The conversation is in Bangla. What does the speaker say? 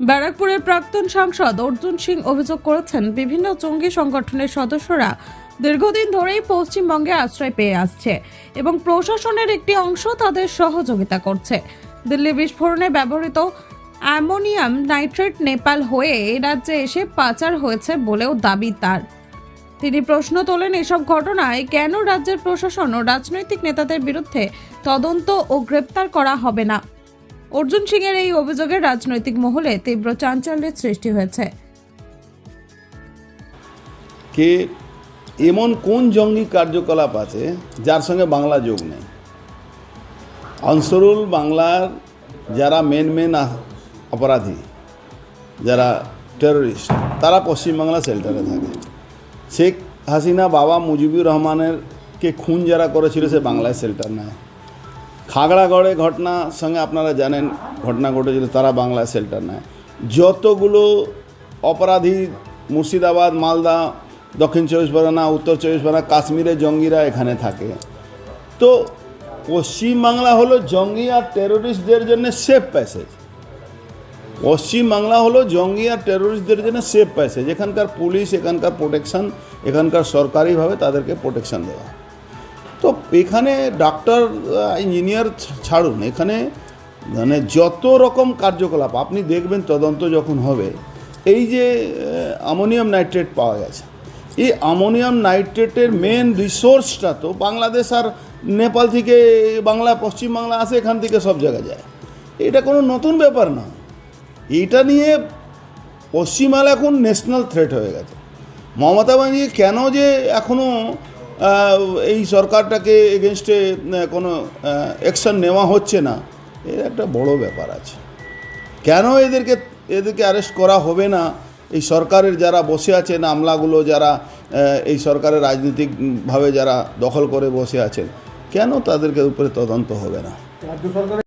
ব্যারাকপুরের প্রাক্তন সাংসদ অর্জুন সিং অভিযোগ করেছেন, বিভিন্ন জঙ্গি সংগঠনের সদস্যরা দীর্ঘদিন ধরেই পশ্চিমবঙ্গে আশ্রয় পেয়ে আসছে এবং প্রশাসনের একটি অংশ তাদের সহযোগিতা করছে। দিল্লি বিস্ফোরণে ব্যবহৃত অ্যামোনিয়াম নাইট্রেট নেপাল হয়ে এ রাজ্যে এসে পাচার হয়েছে বলেও দাবি তার। তিনি প্রশ্ন তোলেন, এসব ঘটনায় কেন রাজ্যের প্রশাসন ও রাজনৈতিক নেতাদের বিরুদ্ধে তদন্ত ও গ্রেপ্তার করা হবে না? অর্জুন সিং এর এই অভিযোগে রাজনৈতিক মহলে তীব্র চাঞ্চল্যের সৃষ্টি হয়েছে। কে এমন কোন জঙ্গি কার্যকলাপ আছে যার সঙ্গে বাংলা যোগ নেই? আনসরুল বাংলার যারা মেন মেন অপরাধী, যারা টেররিস্ট তারা পশ্চিমবাংলা শেল্টারে থাকে। শেখ হাসিনা বাবা মুজিবুর রহমানের কে খুন যারা করেছিল সে বাংলায় শেল্টার নেয়। খাগড়াগড়ে ঘটনা সঙ্গে আপনারা জানেন, ঘটনা ঘটেছিল তারা বাংলা শেল্টার নেয়। যতগুলো অপরাধী মুর্শিদাবাদ, মালদা, দক্ষিণ চব্বিশ পরগনা, উত্তর চব্বিশ পরগনা কাশ্মীরে জঙ্গিরা এখানে থাকে। তো পশ্চিমবাংলা হলো জঙ্গি আর টেরোরিস্টদের জন্য সেফ প্যাসেজ পশ্চিমবাংলা হলো জঙ্গি আর টেরোরিস্টদের জন্য সেফ প্যাসেজ এখানকার পুলিশ, এখানকার প্রোটেকশন এখানকার সরকারিভাবে তাদেরকে প্রোটেকশন দেওয়া। এখানে ডাক্তার ইঞ্জিনিয়ার ছাড়ুন। এখানে মানে যত রকম কার্যকলাপ, আপনি দেখবেন তদন্ত যখন হবে, এই যে অ্যামোনিয়াম নাইট্রেট পাওয়া গেছে। এই অ্যামোনিয়াম নাইট্রেটের মেন রিসোর্সটা তো বাংলাদেশ আর নেপাল থেকে বাংলা পশ্চিমবাংলা আসে, এখান থেকে সব জায়গায় যায়। এটা কোনো নতুন ব্যাপার না। এটা নিয়ে পশ্চিমবাংলা এখন ন্যাশনাল থ্রেট হয়ে গেছে। মমতা ব্যানার্জি কেন যে এখনও এই সরকারটাকে এগেনস্টে কোনো অ্যাকশন নেওয়া হচ্ছে না। এর একটা বড় ব্যাপার আছে। কেন এদেরকে এদেরকে অ্যারেস্ট করা হবে না? এই সরকারের যারা বসে আছেন, আমলাগুলো যারা এই সরকারের রাজনৈতিকভাবে যারা দখল করে বসে আছেন, কেন তাদেরকে উপরে তদন্ত হবে না?